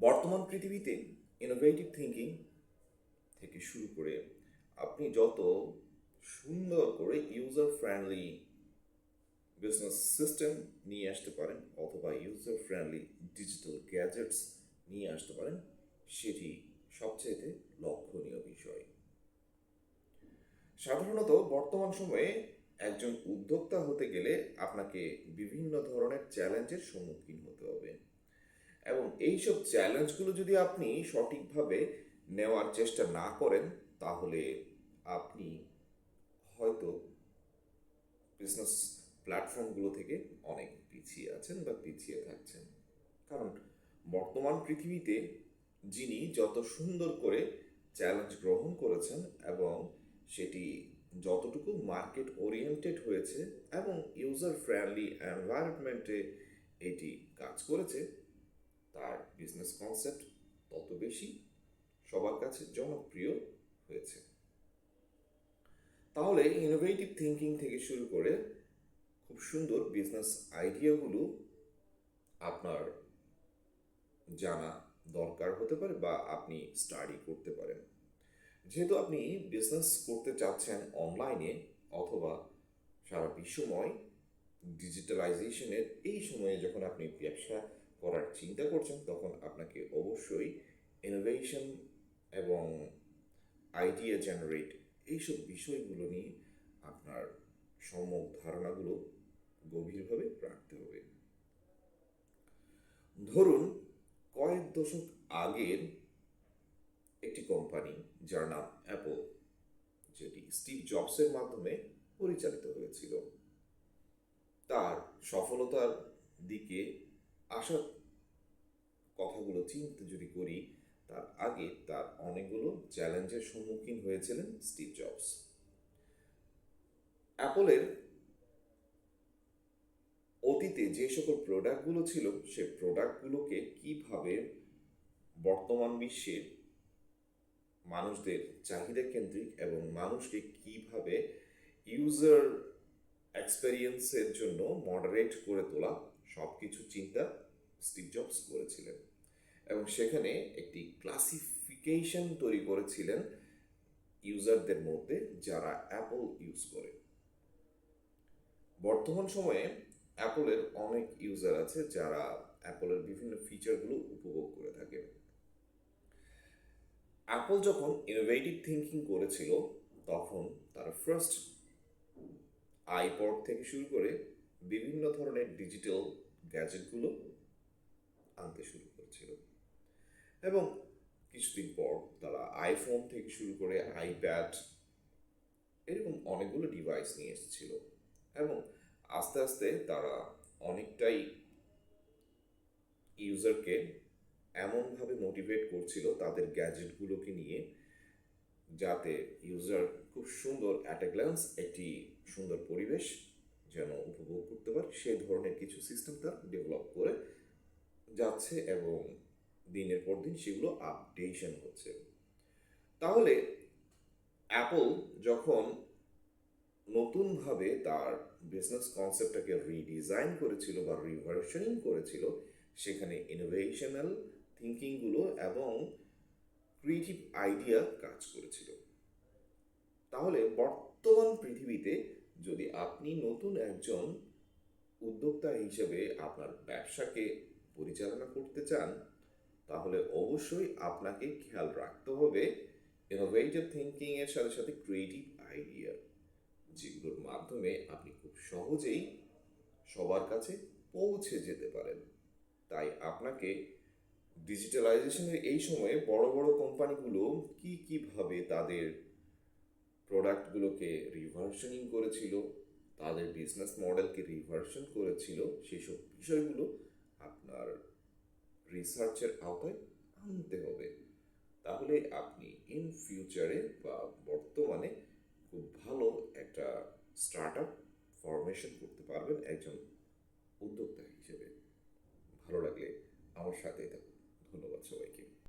বর্তমান পৃথিবীতে innovative thinking থেকে শুরু করে আপনি যত সুন্দর করে ইউজার ফ্রেন্ডলি বিজনেস সিস্টেম নিয়ে আসতে পারেন অথবা ইউজার ফ্রেন্ডলি ডিজিটাল গ্যাজেটস নিয়ে আসতে পারেন, সেটি সবচেয়ে লক্ষণীয় বিষয়। সাধারণত বর্তমান সময়ে একজন উদ্যোক্তা হতে গেলে আপনাকে বিভিন্ন ধরনের চ্যালেঞ্জের সম্মুখীন হতে হবে। এবং এইসব চ্যালেঞ্জগুলো যদি আপনি সঠিকভাবে নেওয়ার চেষ্টা না করেন, তাহলে আপনি হয়তো বিজনেস প্ল্যাটফর্মগুলো থেকে অনেক পিছিয়ে আছেন বা পিছিয়ে থাকছেন। কারণ বর্তমান পৃথিবীতে যিনি যত সুন্দর করে চ্যালেঞ্জ গ্রহণ করেছেন এবং সেটি যতটুকু মার্কেট ওরিয়েন্টেড হয়েছে এবং ইউজার ফ্রেন্ডলি এনভায়রনমেন্টে এটি কাজ করেছে তার বিজনেস কনসেপ্ট তত বেশি সবার কাছে জনপ্রিয় হয়েছে। তাহলে ইনোভেটিভ থিঙ্কিং থেকে শুরু করে খুব সুন্দর বিজনেস আইডিয়াগুলো আপনার জানা দরকার হতে পারে বা আপনি স্টাডি করতে পারেন। যেহেতু আপনি বিজনেস করতে চাচ্ছেন অনলাইনে অথবা সারা বিশ্বময় ডিজিটালাইজেশনের এই সময়ে যখন আপনি ব্যবসা করার চিন্তা করছেন, তখন আপনাকে অবশ্যই ইনোভেশন এবং আইডিয়া জেনারেট এইসব বিষয়গুলো নিয়ে আপনার সম্যক ধারণাগুলো গভীরভাবে রাখতে হবে। ধরুন, কয়েক দশক আগের একটি কোম্পানি যার নাম অ্যাপল যেটি স্টিভ জবসের মাধ্যমে পরিচালিত হয়েছিল। তার সফলতার দিকে আসার কথাগুলো চিন্তা যদি করি, তার আগে তার অনেকগুলো চ্যালেঞ্জের সম্মুখীন হয়েছিলেন স্টিভ জবস। অ্যাপলের অতীতে যে সকল প্রোডাক্টগুলো ছিল, সে প্রোডাক্টগুলোকে কীভাবে বর্তমান বিশ্বে মানুষদের চাহিদা কেন্দ্রিক এবং মানুষকে কীভাবে ইউজার এক্সপেরিয়েন্সের জন্য মডারেট করে তোলা সব কিছু চিন্তা স্টিভ জবস করেছিলেন এবং সেখানে একটি ক্লাসিফিকেশন তৈরি করেছিলেন ইউজারদের মধ্যে যারা অ্যাপল ইউজ করে। বর্তমান সময়ে অ্যাপলের অনেক ইউজার আছে যারা অ্যাপলের বিভিন্ন ফিচারগুলো উপভোগ করে থাকে অ্যাপল যখন ইনোভেটিভ থিঙ্কিং করেছিল, তখন তারা ফার্স্ট আইপড থেকে শুরু করে বিভিন্ন ধরনের ডিজিটাল গ্যাজেটগুলো আনতে শুরু করেছিল। এবং কিছুদিন পর তারা আইফোন থেকে শুরু করে আইপ্যাড এরকম অনেকগুলো ডিভাইস নিয়ে এসেছিল। এবং আস্তে আস্তে তারা অনেকটাই ইউজারকে এমনভাবে মোটিভেট করছিল তাদের গ্যাজেটগুলোকে নিয়ে, যাতে ইউজার খুব সুন্দর অ্যাট এ গ্ল্যান্স একটি সুন্দর পরিবেশ যেন উপভোগ করতে পারে সেই ধরনের কিছু সিস্টেম তার ডেভেলপ করে যাচ্ছে এবং দিনের পর দিন সেগুলো আপডেশন হচ্ছে। তাহলে অ্যাপল যখন নতুনভাবে তার বিজনেস কনসেপ্টটাকে রিডিজাইন করেছিল বা রিভার্সনিং করেছিল, সেখানে ইনোভেশনাল থিঙ্কিংগুলো এবং ক্রিয়েটিভ আইডিয়া কাজ করেছিল। তাহলে বর্তমান পৃথিবীতে আপনি নতুন একজন উদ্যোক্তা হিসেবে আপনার ব্যবসাকে পরিচালনা করতে চান, তাহলে অবশ্যই আপনাকে খেয়াল রাখতে হবে ইনোভেটিভ থিঙ্কিং এর সাথে সাথে ক্রিয়েটিভ আইডিয়া যেগুলোর মাধ্যমে আপনি খুব সহজেই সবার কাছে পৌঁছে যেতে পারেন। তাই আপনাকে ডিজিটালাইজেশনের এই সময়ে বড় বড় কোম্পানিগুলো কি কীভাবে তাদের প্রোডাক্টগুলোকে রিভার্সনিং করেছিল তাদের বিজনেস মডেলকে রিভার্সন করেছিল, সেসব বিষয়গুলো আপনার রিসার্চের আওতায় আনতে হবে। তাহলে আপনি ইন ফিউচারে বা বর্তমানে খুব ভালো একটা স্টার্ট আপ ফরমেশন করতে পারবেন একজন উদ্যোক্তা হিসেবে। ভালো লাগলে আমার সাথেই থাকুন। ধন্যবাদ সবাইকে।